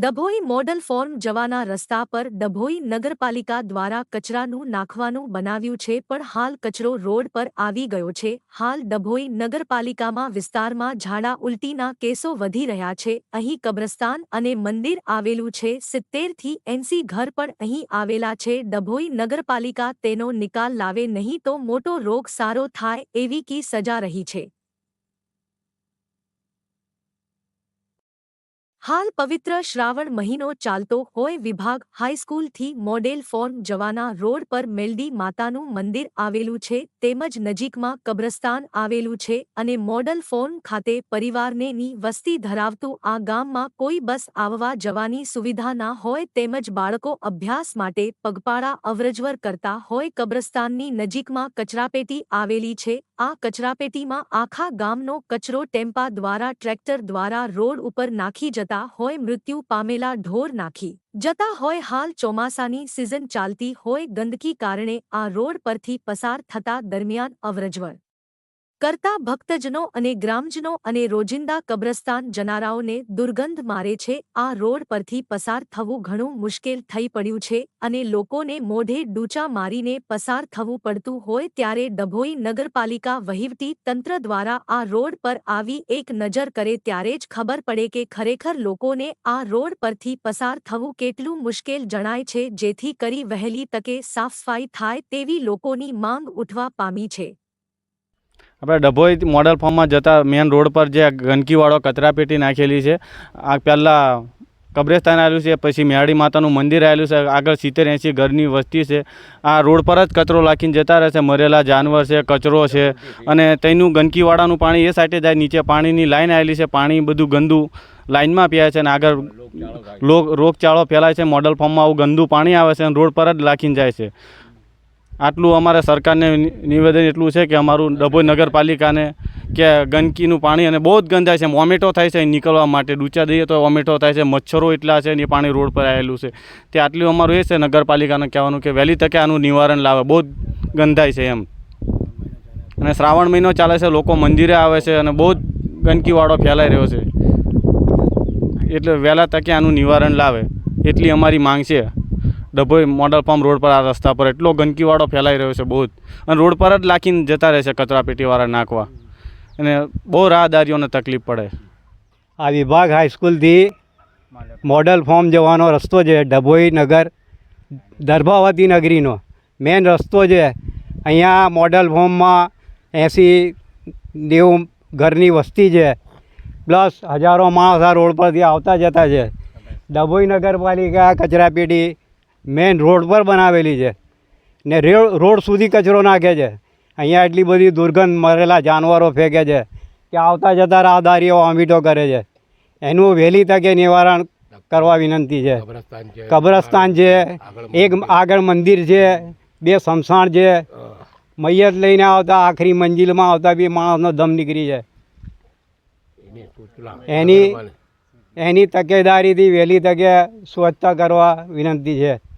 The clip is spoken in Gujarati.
ડભોઈ મોડલ ફોર્મ જવાના રસ્તા પર ડભોઈ નગરપાલિકા દ્વારા કચરાનું નાખવાનું બનાવ્યું છે, પણ હાલ કચરો રોડ પર આવી ગયો છે. હાલ ડભોઈ નગરપાલિકામાં વિસ્તારમાં ઝાડા ઉલટીના કેસો વધી રહ્યા છે. અહીં કબ્રસ્તાન અને મંદિર આવેલું છે. સિત્તેરથી એંસી ઘર પણ અહીં આવેલા છે. ડભોઈ નગરપાલિકા તેનો નિકાલ લાવે નહીં તો મોટો રોગ સારો થાય એવી કી સજા રહી છે. હાલ પવિત્ર શ્રાવણ મહિનો ચાલતો હોય વિભાગ હાઈસ્કૂલથી મોડેલ ફોર્મ જવાના રોડ પર મેલડી માતાનું મંદિર આવેલું છે, તેમજ નજીકમાં કબ્રસ્તાન આવેલું છે અને મોડલ ફોર્મ ખાતે પરિવારને ની વસ્તી ધરાવતું આ ગામમાં કોઈ બસ આવવા જવાની સુવિધા ના હોય તેમજ બાળકો અભ્યાસ માટે પગપાળા અવરજવર કરતા હોય કબ્રસ્તાનની નજીકમાં કચરાપેટી આવેલી છે, આ કચરાપેટીમાં આખા ગામનો કચરો ટેમ્પા દ્વારા ટ્રેક્ટર દ્વારા રોડ ઉપર નાખી જતા હોય મૃત્યુ પામેલા ઢોર નાખી. જતા હોય હાલ ચોમાસાની સિઝન ચાલતી હોય ગંદકી કારણે આ રોડ પરથી પસાર થતા દરમિયાન અવરજવર. કરતા ભક્તજનો અને ગ્રામજનો અને રોજિંદા કબ્રસ્તાન જનારાઓને દુર્ગંધ મારે છે. આ રોડ પરથી પસાર થવું ઘણું મુશ્કેલ થઈ પડ્યું છે અને લોકોને મોઢે ડૂચા મારીને પસાર થવું પડતું હોય ત્યારે ડભોઈ નગરપાલિકા વહીવટી તંત્ર દ્વારા આ રોડ પર આવી એક નજર કરે ત્યારે જ ખબર પડે કે ખરેખર લોકોને આ રોડ પરથી પસાર થવું કેટલું મુશ્કેલ જણાય છે જેથી કરી વહેલી તકે સાફસફાઈ થાય તેવી લોકોની માંગ ઉઠવા પામી છે. આપણે ડભોઈ મોડલ ફોર્મમાં જતા મેન રોડ પર જે ગંદકીવાળો કચરાપેટી નાખેલી છે આ પહેલાં કબ્રેસ્તાન આવેલું છે પછી મેળી માતાનું મંદિર આવેલું છે આગળ સિત્તેર એંસી ઘરની વસ્તી છે. આ રોડ પર જ કચરો લાખીને જતા રહે છે મરેલા જાનવર છે કચરો છે અને તેનું ગંદકીવાળાનું પાણી એ સાઈડે જાય નીચે પાણીની લાઈન આવેલી છે પાણી બધું ગંદુ લાઇનમાં પીએ છે અને આગળ લોક રોગચાળો ફેલાય છે મોડલ ફોર્મમાં આવું ગંદુ પાણી આવે છે અને રોડ પર જ લાખીને જાય છે. આટલું અમારે સરકારને નિવેદન એટલું છે કે અમારું ડભોઈ નગરપાલિકાને કે ગંદકીનું પાણી અને બહુ જ ગંધાય છે, વોમેટો થાય છે નીકળવા માટે. ડૂચા દઈએ તો વોમેટો થાય છે, મચ્છરો એટલા છે ને એ પાણી રોડ પર આવેલું છે. તે આટલું અમારું એ છે, નગરપાલિકાને કહેવાનું કે વહેલી તકે આનું નિવારણ લાવે. બહુ જ ગંધાય છે એમ. અને શ્રાવણ મહિનો ચાલે છે, લોકો મંદિરે આવે છે અને બહુ જ ગંદકીવાળો ફેલાઈ રહ્યો છે. એટલે વહેલા તકે આનું નિવારણ લાવે. એટલી અમારી માંગ છે. ડભોઈ મોડલ પંપ રોડ પર આ રસ્તા પર એટલો ગંદકીવાળો ફેલાઈ રહ્યો છે બહુ જ. અને રોડ પર જ લાખીને જતા રહે છે કચરાપેટીવાળા નાખવા. અને બહુ રાહદારીઓને તકલીફ પડે. આ વિભાગ હાઈસ્કૂલથી મોડલ ફોર્મ જવાનો રસ્તો છે ડભોઈ નગર દર્ભાવતી નગરીનો. મેન રસ્તો છે અહીંયા મોડલ ફોર્મમાં એંસી નેવું ઘરની વસ્તી છે. પ્લસ હજારો માણસ આ રોડ પરથી આવતા જતા છે. ડભોઈ નગરપાલિકા કચરાપેટી મેન રોડ પર બનાવેલી છે. ને રેડ રોડ સુધી કચરો નાખે છે. અહીંયા એટલી બધી દુર્ગંધ મરેલા જાનવરો ફેંકે છે કે આવતા જતા રાહદારીઓ વોમિટો કરે છે. એનું વહેલી તકે નિવારણ કરવા વિનંતી છે. કબ્રસ્તાન છે. એક આગળ મંદિર છે. બે સમસાણ છે. મૈયત લઈને આવતા આખરી મંજિલમાં આવતા બી માણસનો દમ નીકળી જાય. એની એની તકેદારીથી વહેલી તકે સ્વચ્છતા કરવા વિનંતી છે.